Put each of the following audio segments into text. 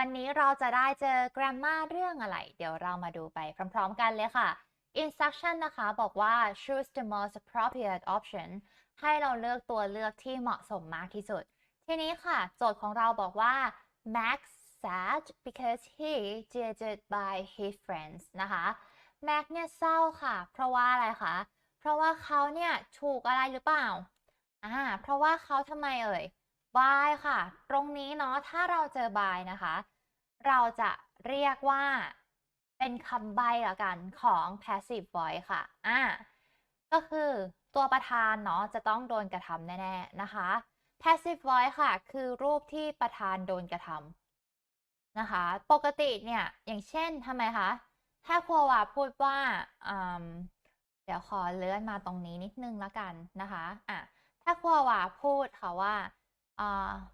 วันนี้เราจะได้เจอ grammar เรื่องอะไร เดี๋ยวเรามาดูไปพร้อมๆกันเลยค่ะ instruction นะคะ บอกว่า choose the most appropriate option ให้เราเลือกตัวเลือกที่เหมาะสมมากที่สุด ทีนี้ค่ะ โจทย์ของเราบอกว่า Max sad because he judged by his friends นะคะ Max เนี่ยเศร้าค่ะ เพราะว่าอะไรคะ เพราะว่าเขาเนี่ยถูกอะไรหรือเปล่า อ่า เพราะว่าเขาทำไมเอ่ย by ค่ะ ตรงนี้เนาะ ถ้าเราเจอ by นะคะ เราจะเรียกว่าเป็นคำใบ้ละกันของ passive voice ค่ะ อ่า ก็คือตัวประธานเนาะจะต้องโดนกระทำแน่ ๆ นะคะ passive voice ค่ะ คือรูปที่ประธานโดนกระทำนะคะ ปกติเนี่ย อย่างเช่นทำไมคะ ถ้าครัววาพูดว่าเดี๋ยวขอเลื่อนมาตรงนี้นิดนึงละกันนะคะ อะ ถ้าครัววาพูดค่ะว่าอ่า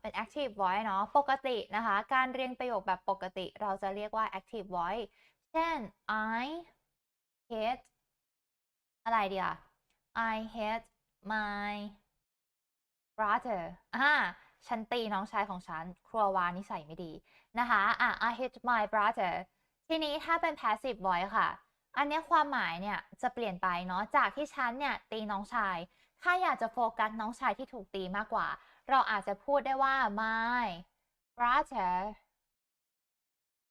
เป็น active voice เนาะ ปกตินะคะ การเรียงประโยคแบบปกติ เราจะเรียกว่า active voice เช่น I hate อะไรดีอะ I hate my brother อ่าฉันตีน้องชายของฉัน ครัววานิสัยไม่ดีนะคะอะ I hate my brother ทีนี้ถ้าเป็น passive voice ค่ะ อันนี้ความหมายเนี่ยจะเปลี่ยนไปเนาะ จากที่ฉันเนี่ยตีน้องชาย ถ้าอยากจะโฟกัสน้องชายที่ถูกตีมากกว่า เราอาจจะพูดได้ว่า my brother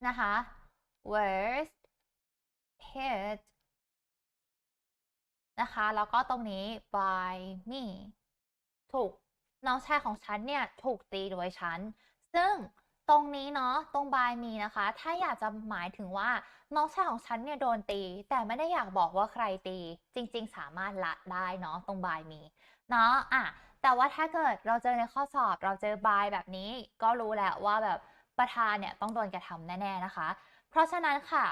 นะคะ was hit นะคะ แล้วก็ตรงนี้ by me ถูกน้องชายของฉันเนี่ย ถูกตีโดยฉัน ซึ่งตรงนี้เนาะตรง by me นะคะ ถ้าอยากจะหมายถึงว่า น้องชายของฉันเนี่ยโดนตี แต่ไม่ได้อยากบอกว่าใครตี จริง ๆ สามารถละได้เนาะตรง by me เนาะอะ แต่ว่าถ้าเกิดเราเจอในข้อสอบเราเจอ by แบบนี้ ก็รู้แล้วว่าแบบประธานเนี่ยต้องโดนกระทำแน่ๆนะคะ เพราะฉะนั้นค่ะ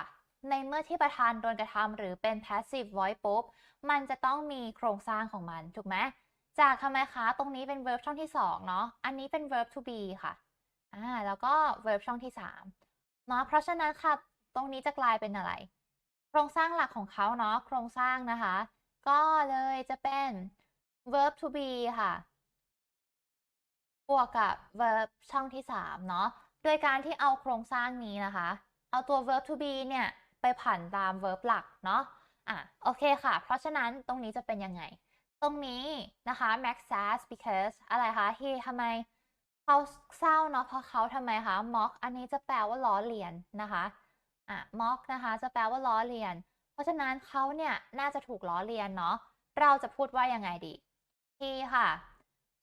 ในเมื่อที่ประธานโดนกระทำหรือเป็น passive voice ปุ๊บ มันจะต้องมีโครงสร้างของมัน ถูกไหมจากทำไมคะ ตรงนี้เป็น verb ช่องที่ 2 เนาะ อันนี้เป็น verb to be ค่ะ อ่า แล้วก็ verb ช่องที่ 3 เนาะ เพราะฉะนั้นค่ะ ตรงนี้จะกลายเป็นอะไร โครงสร้างหลักของเขาเนาะ โครงสร้างนะคะ ก็เลยจะเป็น verb to be ค่ะ บวกกับ verb ช่องที่ 3 เนาะ โดยการที่เอาโครงสร้างนี้นะคะ เอาตัว verb to be เนี่ย ไปผันตาม verb หลักเนาะ อะ โอเคค่ะ เพราะฉะนั้นตรงนี้จะเป็นยังไง ตรงนี้นะคะ Max sad because อะไรคะ he ทำไมเขาเศร้าเนาะ เพราะเขาทำไมคะ mock อันนี้จะแปลว่าล้อเลียนนะคะ อะ mock นะคะ จะแปลว่าล้อเลียน เพราะฉะนั้นเขาเนี่ย น่าจะถูกล้อเลียนเนาะ เราจะพูดว่ายังไงดี ค่ะ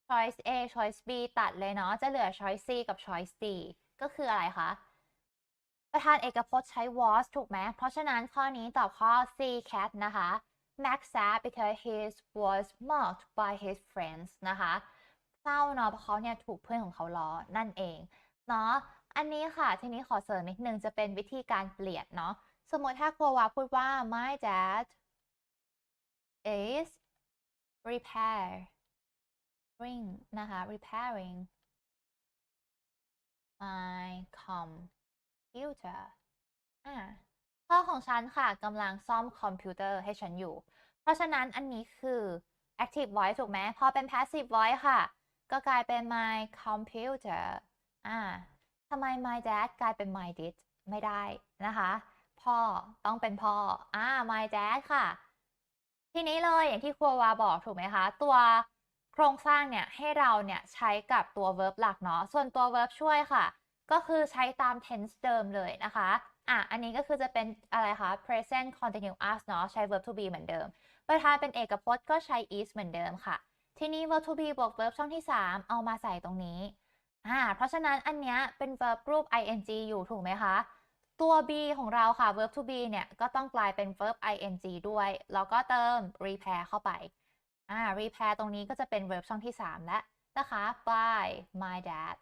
choice A choice B ตัดเลยเนาะ จะเหลือ choice C กับ choice D ก็คืออะไรคะ ประธานเอกพจน์ใช้ was ถูกไหม เพราะฉะนั้นข้อนี้ตอบข้อ C cat นะคะ Max sad because he was mocked by his friends นะคะเศร้าเนาะเพราะเขาเนี่ยถูกเพื่อนของเขาล้อนั่นเองเนาะ อันนี้ค่ะทีนี้ขอเสริมนิดนึงจะเป็นวิธีการเปลี่ยนเนาะ สมมติถ้าครัววาพูดว่า my dad is repairing นะคะ repairing my computer อ่าพ่อของฉันค่ะกำลังซ่อมคอมพิวเตอร์ให้ฉันอยู่ เพราะฉะนั้นอันนี้คือ active voice ถูกไหมพอเป็น passive voice ค่ะ ก็กลายเป็น my computer อ่าทำไม my dad กลายเป็น my did ไม่ได้นะคะ พ่อต้องเป็นพ่ออ่า my dad ค่ะ ทีนี้เลยอย่างที่ครัววาบอกถูกไหมคะ ตัวโครงสร้างเนี่ยให้เราเนี่ยใช้กับตัว verb หลักเนาะส่วนตัว verb ช่วยค่ะ ก็คือใช้ตาม tense เดิมเลยนะคะอะอันนี้ก็คือจะเป็นอะไรคะ present continuous เนาะใช้ verb to be เหมือนเดิม ประธานเป็นเอกพจน์ก็ใช้ is เหมือนเดิมค่ะ ทีนี้ verb to be บวก verb ช่องที่ 3 เอามาใส่ตรงนี้อ่าเพราะฉะนั้นอันเนี้ยเป็น verb รูป ing อยู่ถูกไหมคะ ตัว be ของเราค่ะ verb to be เนี่ย ก็ต้องกลายเป็น verb ing ด้วย แล้วก็เติม repair เข้าไป อ่า repair ตรงนี้ก็จะเป็น verb ช่องที่ 3 แล้วนะคะ by my dad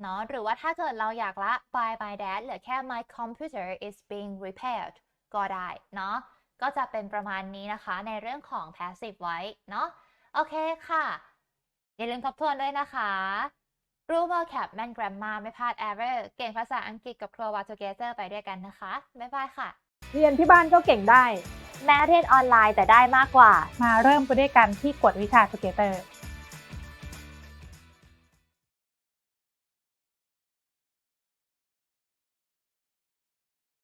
เนาะหรือว่าถ้าเกิดเราอยากละ by my dad เหลือแค่ my computer is being repaired ก็ได้ เนาะก็จะเป็นประมาณนี้นะคะ ในเรื่องของ passive voice เนาะโอเคค่ะ อย่าลืมทบทวนด้วยนะคะ รู้ vocab แม่น grammar ไม่พลาด error เก่งภาษาอังกฤษกับครัววา together ไปด้วยกันนะคะบ๊ายบายค่ะ เรียนที่บ้านก็เก่งได้ แม้เรียนออนไลน์แต่ได้มากกว่า มาเริ่มไปด้วยกันที่กวดวิชา Together